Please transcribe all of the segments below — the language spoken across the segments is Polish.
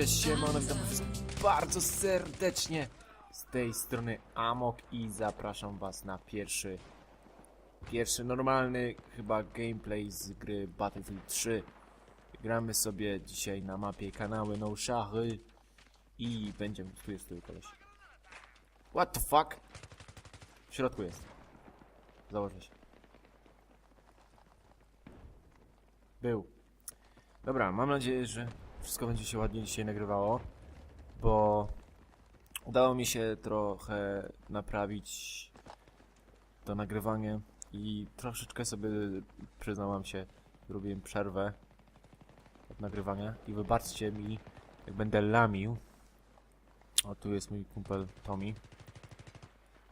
cześć, siemano, witam was bardzo serdecznie z tej strony Amok i zapraszam was na pierwszy, pierwszy normalny chyba gameplay z gry Battlefield 3. Gramy sobie dzisiaj na mapie kanały No Szachy i będziemy, tu jest tu koleś. What the fuck? W środku jest. Założę się. Był. Dobra, mam nadzieję, że wszystko będzie się ładnie dzisiaj nagrywało, bo udało mi się trochę naprawić to nagrywanie i troszeczkę sobie, przyznałam się, zrobiłem przerwę od nagrywania i wybaczcie mi, jak będę lamił. O, tu jest mój kumpel Tommy.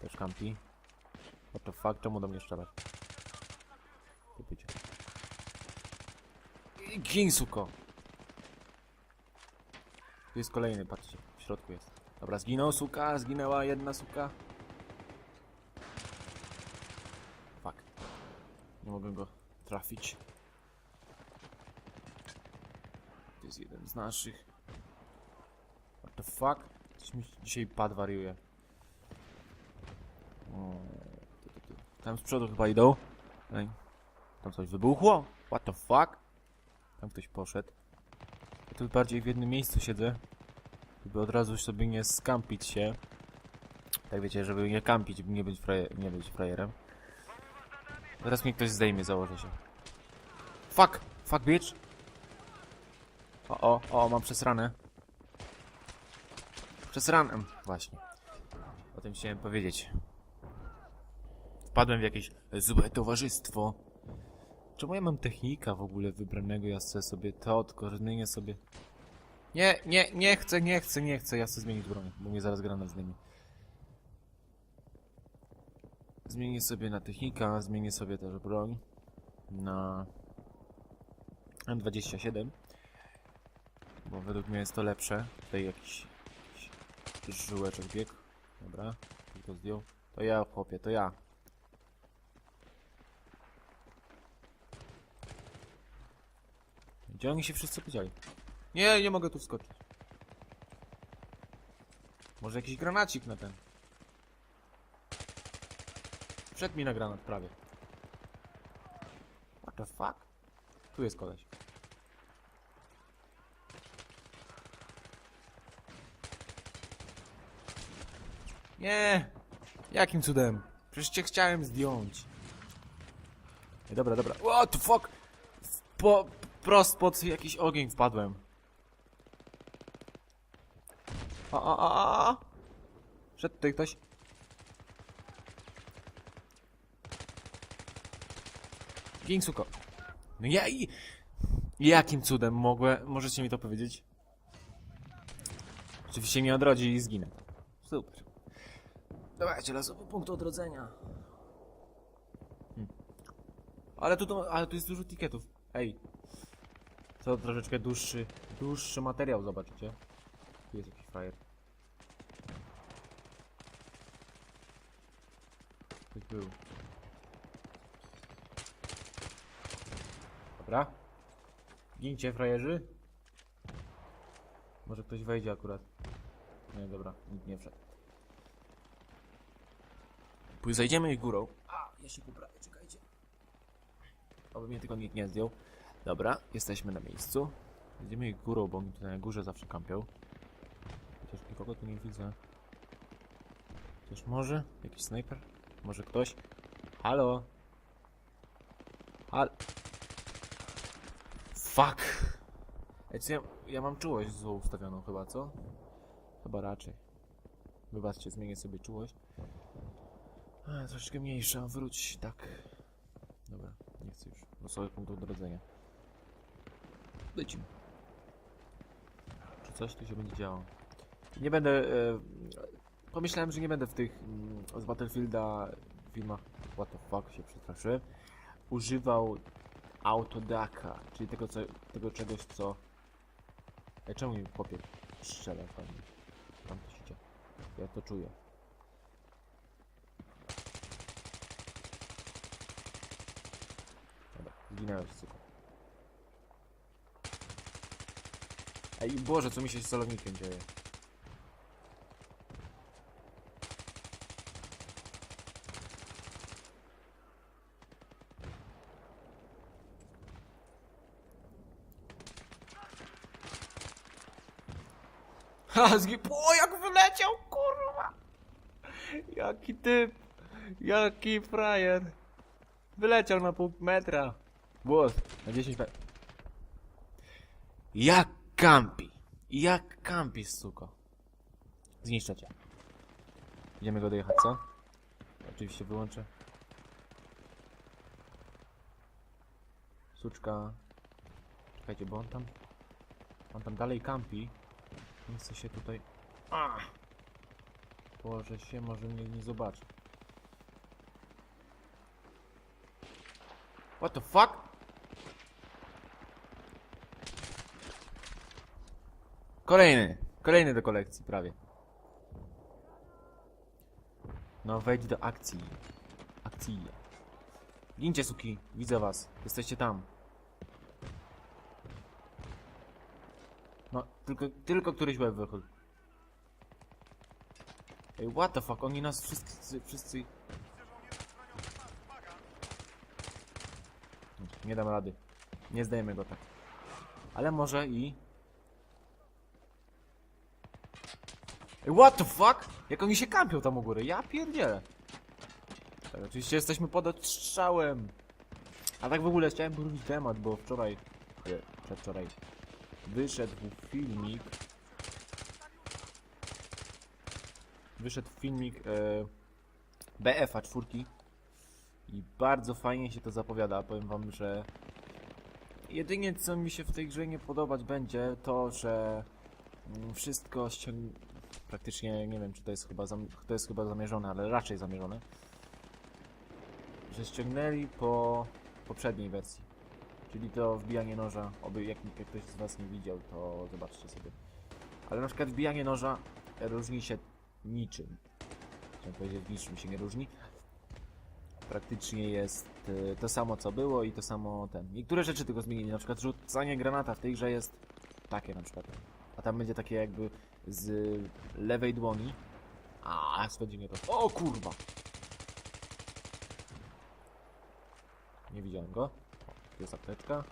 Też kampi. What the fuck, czemu do mnie strzelać? Kupujcie. Gin, suko! Tu jest kolejny, patrzcie, w środku jest. Dobra, zginął suka, zginęła jedna suka. Fuck. Nie mogę go trafić. To jest jeden z naszych. What the fuck? Coś mi dzisiaj pad wariuje. Tam z przodu chyba idą. Tam coś wybuchło? What the fuck? Tam ktoś poszedł. Ja tu bardziej w jednym miejscu siedzę. Żeby od razu sobie nie skampić się. Tak wiecie, żeby nie kampić, nie być, fraje, nie być frajerem. Teraz mnie ktoś zdejmie, założę się. Fuck! Fuck, bitch! O, o, o, mam przesranę. Przesranę. Właśnie. O tym chciałem powiedzieć. Wpadłem w jakieś złe towarzystwo. Czemu ja mam technika w ogóle wybranego? Ja sobie to, tylko sobie... Nie, nie, nie chcę, nie chcę, nie chcę. Ja chcę zmienić broń, bo mnie zaraz granat zdejmie. Zmienię sobie na technika, zmienię sobie też broń na M27. Bo według mnie jest to lepsze. Tutaj jakiś, jakiś żyłeczek biegł. Dobra, tylko zdjął. To ja, chłopie, to ja. Gdzie oni się wszyscy podzieli? Nie, nie mogę tu wskoczyć. Może jakiś granacik na ten. Wszedł mi na granat prawie. What the fuck? Tu jest koleś. Nie! Jakim cudem? Przecież cię chciałem zdjąć. Dobra, dobra. What the fuck? Po, prost pod jakiś ogień wpadłem. A, a, a, a, a. Szedł tutaj ktoś. Gień, suko. No ja i... Jakim cudem mogłem... Możecie mi to powiedzieć? Oczywiście mnie odrodzi i zginę. Super. Dawajcie, losowy punkt odrodzenia. Hmm. Ale tu, ale tu jest dużo tiketów. Ej. To troszeczkę dłuższy, dłuższy materiał, zobaczycie. Tu jest jakiś frajer. Ktoś był. Dobra. Gincie, frajerzy. Może ktoś wejdzie akurat. Nie, dobra, nikt nie wszedł. Pój zajdziemy ich górą. A, ja się poprawię, czekajcie. Oby mnie tylko nikt nie zdjął. Dobra, jesteśmy na miejscu. Idziemy ich górą, bo oni tutaj na górze zawsze kampią. Nikogo tu nie widzę. Chociaż może? Jakiś snajper? Może ktoś? Halo? Hal... Fuck! Ej, ja, ja mam czułość złą ustawioną chyba, co? Chyba raczej. Wybaczcie, zmienię sobie czułość. A, troszeczkę mniejsza, wróć, tak. Dobra, nie chcę już. Losowy punkt odrodzenia. Lecimy. Czy coś tu się będzie działo? Nie będę... E, pomyślałem, że nie będę w tych mm, z Battlefielda filmach... What the fuck, się przestraszyłem. Używał autodaka, czyli tego, co, tego czegoś, co Ej, czemu mi popier strzela fajnie? Tam to się. Ja to czuję. Dobra, suko. Ej, Boże, co mi się z celownikiem dzieje? Ha, zgi... O, jak wyleciał, kurwa! Jaki typ! Jaki frajer! Wyleciał na pół metra. Głos, na 10 metrów. Jak kampi! Jak kampi, suko! Zniszczę cię. Idziemy go dojechać, co? Oczywiście wyłączę. Suczka. Czekajcie, bo on tam... On tam dalej kampi. Nie chce się tutaj... Ach! Położę się, może mnie nie zobaczy. What the fuck? Kolejny. Kolejny do kolekcji, prawie. No, wejdź do akcji. Akcji. Gincie, suki. Widzę was. Jesteście tam. No, tylko, tylko któryś łeb wychodzi. Ej, what the fuck? Oni nas wszyscy, wszyscy... Nie dam rady. Nie zdajemy go tak. Ale może i... Ej, what the fuck? Jak oni się kampią tam u góry? Ja pierdzielę. Tak, oczywiście jesteśmy pod odstrzałem. A tak w ogóle chciałem poruszyć temat, bo wczoraj... Nie, przedwczoraj wyszedł filmik. Wyszedł filmik e, BF-a czwórki i bardzo fajnie się to zapowiada. Powiem wam, że jedynie co mi się w tej grze nie podobać będzie to, że mm, wszystko ściąg... praktycznie nie wiem czy to jest chyba to jest chyba zamierzone, ale raczej zamierzone. Że ściągnęli po poprzedniej wersji. Czyli to wbijanie noża, oby jak, jak ktoś z was nie widział, to zobaczcie sobie. Ale na przykład wbijanie noża różni się niczym. Chciałem powiedzieć, niczym się nie różni. Praktycznie jest y, to samo co było i to samo ten. Niektóre rzeczy tylko zmienili, na przykład rzucanie granata w tej grze jest takie na przykład. A tam będzie takie jakby z lewej dłoni. A, spędzi mnie to. O kurwa! Nie widziałem go. Jest apteczka.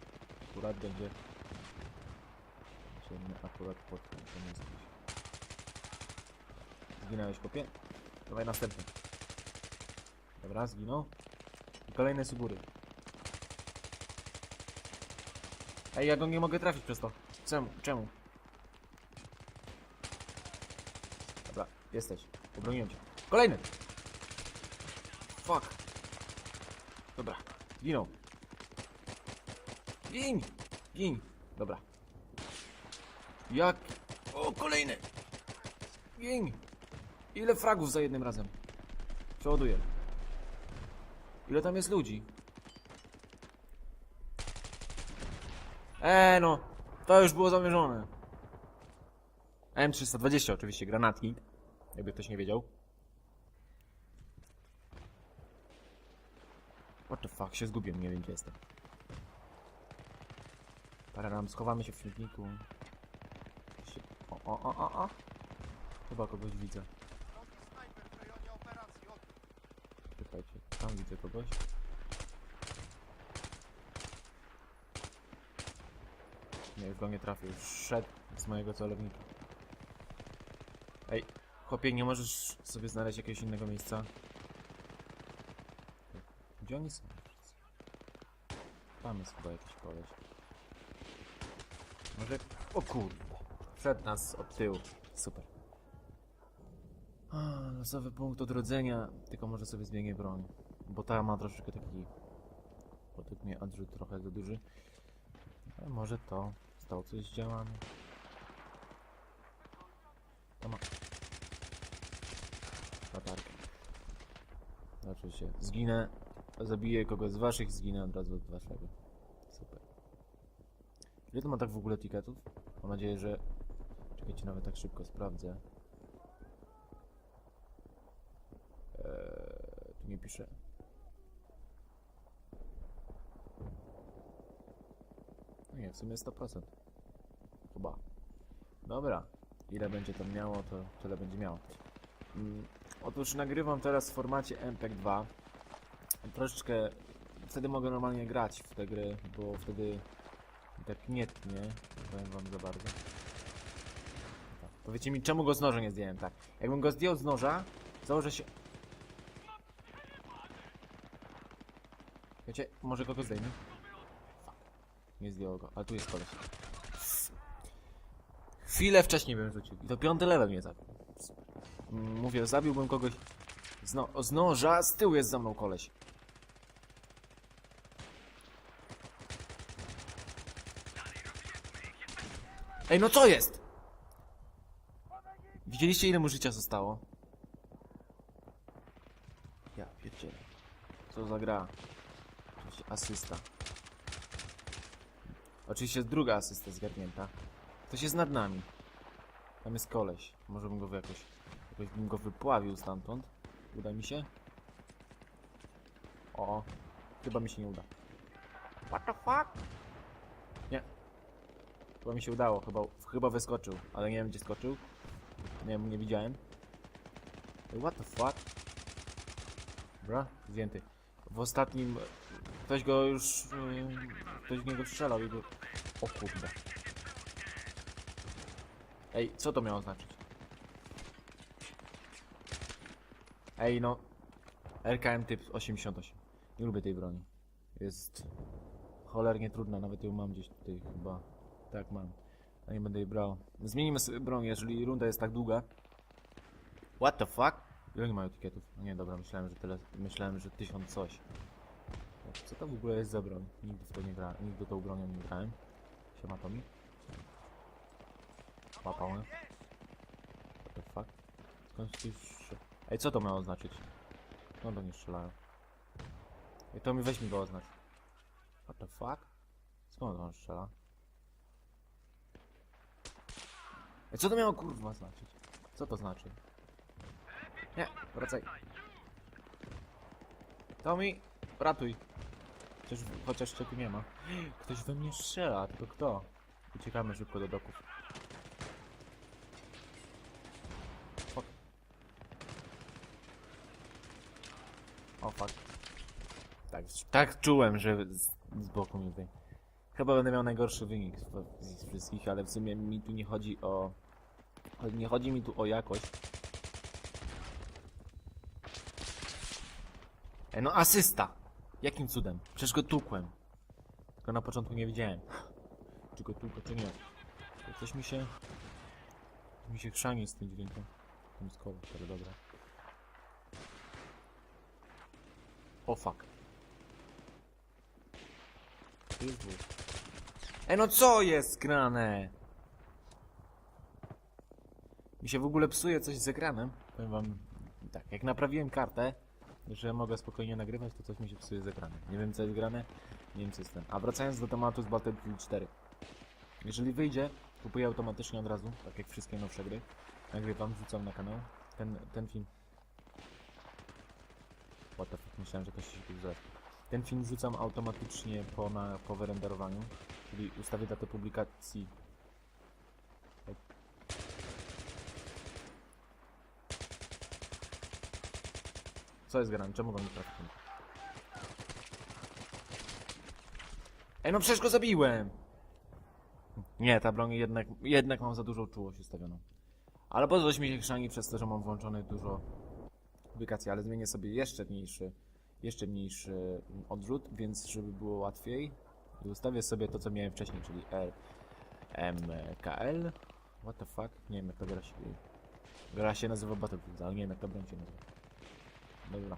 Akurat będzie... Będziemy akurat pod tym, to nie jest gdzieś. Zginąłeś, kopie? Dawaj następny. Dobra, zginął. I kolejny z góry. Ej, ja go nie mogę trafić przez to. Czemu? Czemu? Dobra, jesteś. Obroniłem cię. Kolejny! Fuck. Dobra, zginął. Gin! Gin! Dobra. Jak? O, kolejny! Gin! Ile fragów za jednym razem? Przeładuję. Ile tam jest ludzi? Eee no, to już było zamierzone. M320 oczywiście, granatki. Jakby ktoś nie wiedział. What the fuck, się zgubiłem, nie wiem gdzie jestem. Pararam, schowamy się w śmietniku. O, o, o, o, o. Chyba kogoś widzę. Czekajcie, tam widzę kogoś. Nie, już go nie trafię, już szedł z mojego celownika. Ej, chłopie, nie możesz sobie znaleźć jakiegoś innego miejsca? Gdzie oni są? Tam jest chyba jakiś koleś. Może... O kurde. Przed nas od tyłu. Super. A, losowy punkt odrodzenia. Tylko może sobie zmienię broń. Bo ta ma troszeczkę taki... Według mnie odrzut trochę za duży. Ale może to. Stało coś z działami. To ma... Latarkę. Oczywiście. Zginę. Zabiję kogoś z waszych, zginę od razu od waszego. Super. Ile ma tak w ogóle tiketów? Mam nadzieję, że... Czekajcie, nawet tak szybko sprawdzę. Eee, tu nie pisze. No nie, w sumie 100%. Chyba. Dobra. Ile będzie to miało, to tyle będzie miało. Mm, otóż nagrywam teraz w formacie MPEG-2. Troszeczkę... Wtedy mogę normalnie grać w te gry, bo wtedy tak nie tnie. Nie powiem wam za bardzo. Tak. Powiedzcie mi, czemu go z noża nie zdjąłem? Tak. Jakbym go zdjął z noża, założę się... Wiecie, może go zdejmę? Nie zdjął go, ale tu jest koleś. Chwilę wcześniej bym rzucił. I to piąty level mnie zabił. Mówię, zabiłbym kogoś z, no z noża, z tyłu jest za mną koleś. Ej, no co jest? Widzieliście ile mu życia zostało? Ja pierdzielę. Co za gra? Oczywiście asysta. Oczywiście druga asysta zgarnięta. Ktoś jest nad nami. Tam jest koleś. Może bym go jakoś... Jakoś bym go wypławił stamtąd. Uda mi się? O, chyba mi się nie uda. What the fuck? Chyba mi się udało, chyba, chyba wyskoczył, ale nie wiem gdzie skoczył. Nie wiem, nie widziałem. What the fuck? Dobra, zdjęty. W ostatnim... Ktoś go już... Yy, ktoś w niego strzelał i go... O kurde. Ej, co to miało znaczyć? Ej, no. RKM typ 88. Nie lubię tej broni. Jest cholernie trudna, nawet ją mam gdzieś tutaj chyba. Tak, mam. A nie będę jej brał. Zmienimy sobie broń, jeżeli runda jest tak długa. What the fuck? Ile nie mają etykietów? No nie, dobra, myślałem, że tyle. Myślałem, że tysiąc coś. Co to w ogóle jest za broń? Nigdy w to nie grałem. Nigdy tą bronią nie grałem. Siema Tomi. Łapałem. What the fuck? Skąd się Ej, co to miało znaczyć? No to nie strzelają. Ej, to mi weź mi go oznacz. What the fuck? Skąd on strzela? Ej, co to miało kurwa znaczyć? Co to znaczy? Nie, wracaj. Tommy, ratuj. Chociaż, chociaż tu nie ma. Ktoś we mnie strzela, tylko kto? Uciekamy szybko do doków. Fuck. O fuck. Tak, tak czułem, że z, z boku mi tutaj. Chyba będę miał najgorszy wynik z, wszystkich, ale w sumie mi tu nie chodzi o... Nie chodzi mi tu o jakość. E, no asysta! Jakim cudem? Przecież go tukłem. Tylko na początku nie wiedziałem. Czy go tukłem, czy nie. Coś mi się... Mi się chrzani z tym dźwiękiem. Tym z koło, ale dobra. O fuck. Tu jest dwóch. Ej no co jest grane? Mi się w ogóle psuje coś z ekranem. Powiem wam tak, jak naprawiłem kartę, że mogę spokojnie nagrywać, to coś mi się psuje z ekranem. Nie wiem co jest grane, nie wiem co jest ten. A wracając do tematu z Battlefield 4. Jeżeli wyjdzie, kupuję automatycznie od razu, tak jak wszystkie nowsze gry. Nagrywam, wrzucam na kanał. Ten, ten film... What the fuck, myślałem, że to się tu zresztą. Ten film wrzucam automatycznie po, na, po wyrenderowaniu, czyli ustawię datę publikacji. Co jest grane? Czemu go nie trafiłem? Ej, no przecież go zabiłem! Nie, ta broń jednak, jednak mam za dużą czułość ustawioną. Ale po coś mi się chrzani przez to, że mam włączone dużo publikacji, ale zmienię sobie jeszcze mniejszy, jeszcze mniejszy mm, odrzut, więc żeby było łatwiej ustawię sobie to, co miałem wcześniej, czyli R, M, K, L. What the fuck? Nie wiem jak ta gra się... Gra się nazywa Battlefield, ale nie wiem jak ta broń się nazywa. Dobra.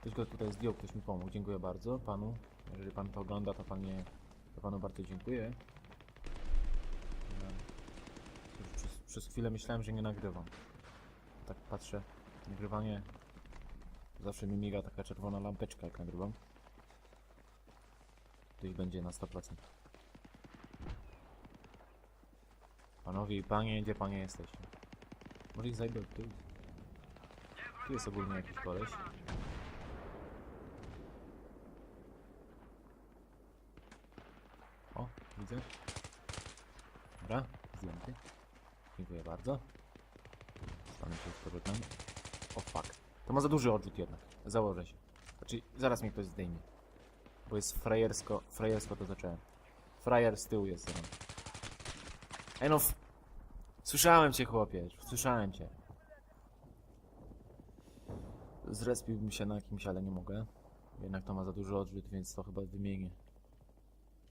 Ktoś go tutaj zdjął, ktoś mi pomógł. Dziękuję bardzo panu. Jeżeli pan to ogląda, to panie, to panu bardzo dziękuję. Przez, przez chwilę myślałem, że nie nagrywam. Tak patrzę, nagrywanie. Zawsze mi miga taka czerwona lampeczka, jak nagrywam. To ich będzie na 100%. Panowie i panie, gdzie panie jesteście? Może ich zajdę tu. Tu jest ogólnie jakiś koleś. O, widzę. Dobra, zdjęty. Dziękuję bardzo. Stanę się z powrotem. O fuck. To ma za duży odrzut jednak. Założę się. Znaczy, zaraz mnie ktoś zdejmie. Bo jest frajersko, frajersko to zacząłem. Frajer z tyłu jest za mną. Ej no, f- słyszałem cię chłopie, słyszałem cię. Zrespiłbym się na kimś, ale nie mogę. Jednak to ma za duży odrzut, więc to chyba wymienię.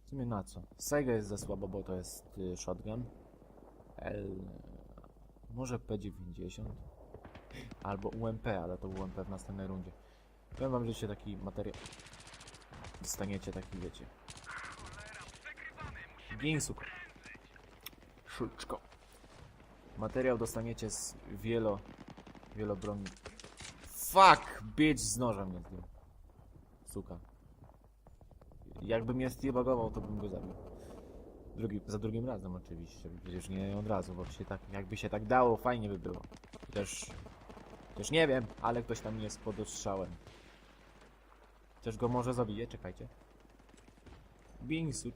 W sumie na co? Sega jest za słabo, bo to jest y, shotgun. L... Może P90. Albo UMP, ale to UMP w następnej rundzie. Powiem wam, że się taki materiał... Dostaniecie taki, wiecie. Ginsuk. Szulczko. Materiał dostaniecie z wielo... Wielobroni... Fuck! Bitch z noża mnie zdjął. Suka. Jakby mnie steabagował, to bym go zabił. Drugi, za drugim razem oczywiście, przecież nie od razu, bo się tak, jakby się tak dało, fajnie by było. Też, też nie wiem, ale ktoś tam jest pod ostrzałem. Też go może zabije, czekajcie. Binsucz.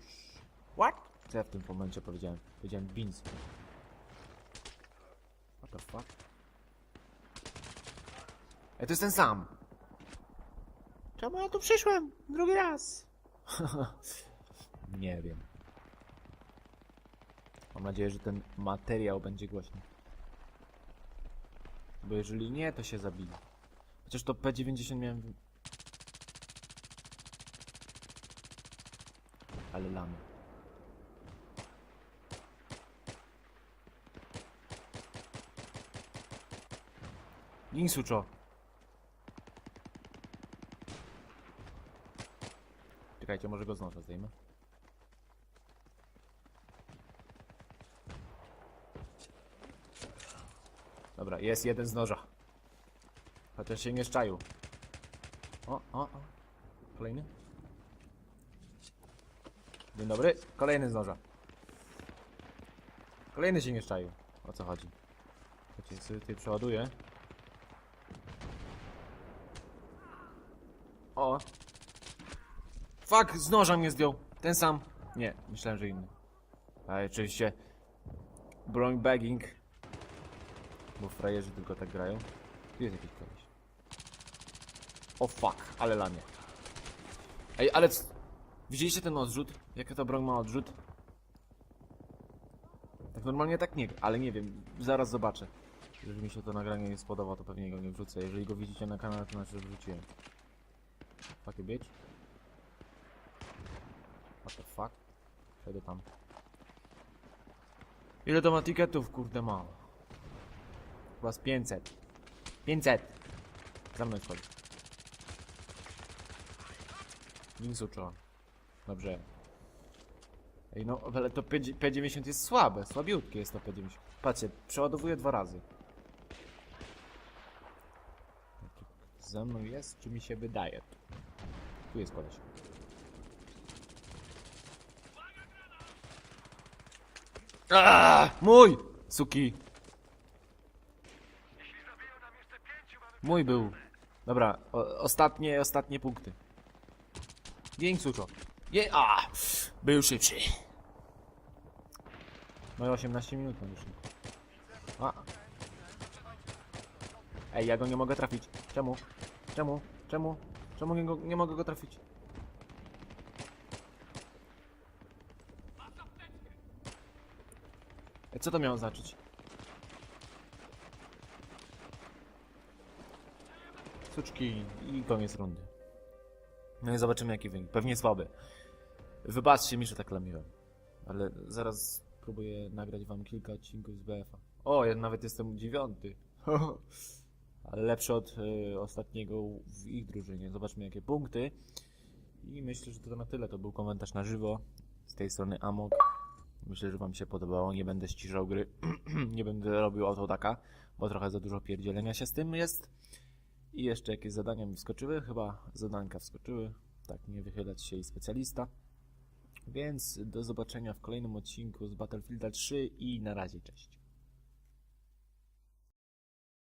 What? Co ja w tym momencie powiedziałem? Powiedziałem Binsucz. What the fuck? Ej, to jest ten sam! Czemu ja tu przyszłem? Drugi raz! nie wiem. Mam nadzieję, że ten materiał będzie głośny. Bo jeżeli nie, to się zabije. Chociaż to P90 miałem... Ale lamy. Ginsucho! Czekajcie, może go z noża zdejmę. Dobra, jest jeden z noża. Chociaż się nie szczaił. O, o, o. Kolejny. Dzień dobry. Kolejny z noża. Kolejny się nie szczaił. O co chodzi? Chodźcie, sobie tutaj przeładuję. O. Fuck, z noża mnie zdjął. Ten sam. Nie, myślałem, że inny. Ale oczywiście broń bagging. Bo frajerzy tylko tak grają. Tu jest jakiś koleś. O fuck, ale lanie. Ej, ale... Widzieliście ten odrzut? Jaka ta broń ma odrzut? Tak normalnie tak nie, ale nie wiem, zaraz zobaczę. Jeżeli mi się to nagranie nie spodoba, to pewnie go nie wrzucę. Jeżeli go widzicie na kanale, to znaczy, że wrzuciłem. Fuck bitch. What the fuck? Przejdę tam. Ile to ma tiketów? Kurde mało. Chyba z 500. 500! Za mną chodzi. Minsuczo. Dobrze. Ej no, ale to P- P90 jest słabe, słabiutkie jest to P90. Patrzcie, przeładowuję dwa razy. Za mną jest, czy mi się wydaje? Tu jest koleś. Aaaa! Mój! Suki! Mój był. Dobra, o, ostatnie, ostatnie punkty. Dzień suczo. Je, a! Był szybszy. No i 18 minut mam już. A. Ej, ja go nie mogę trafić. Czemu? Czemu? Czemu? Czemu nie, go, nie mogę go trafić? Co to miało znaczyć? Suczki i koniec rundy. No i zobaczymy jaki wynik. Pewnie słaby. Wybaczcie mi, że tak lamiłem. Ale zaraz spróbuję nagrać wam kilka odcinków z BF-a. O, ja nawet jestem dziewiąty. Ale lepszy od y, ostatniego w ich drużynie. Zobaczmy jakie punkty. I myślę, że to na tyle. To był komentarz na żywo. Z tej strony Amok. Myślę, że wam się podobało. Nie będę ściszał gry. nie będę robił autotaka, bo trochę za dużo pierdzielenia się z tym jest. I jeszcze jakieś zadania mi wskoczyły. Chyba zadanka wskoczyły. Tak, nie wychylać się i specjalista. Więc do zobaczenia w kolejnym odcinku z Battlefielda 3 i na razie, cześć.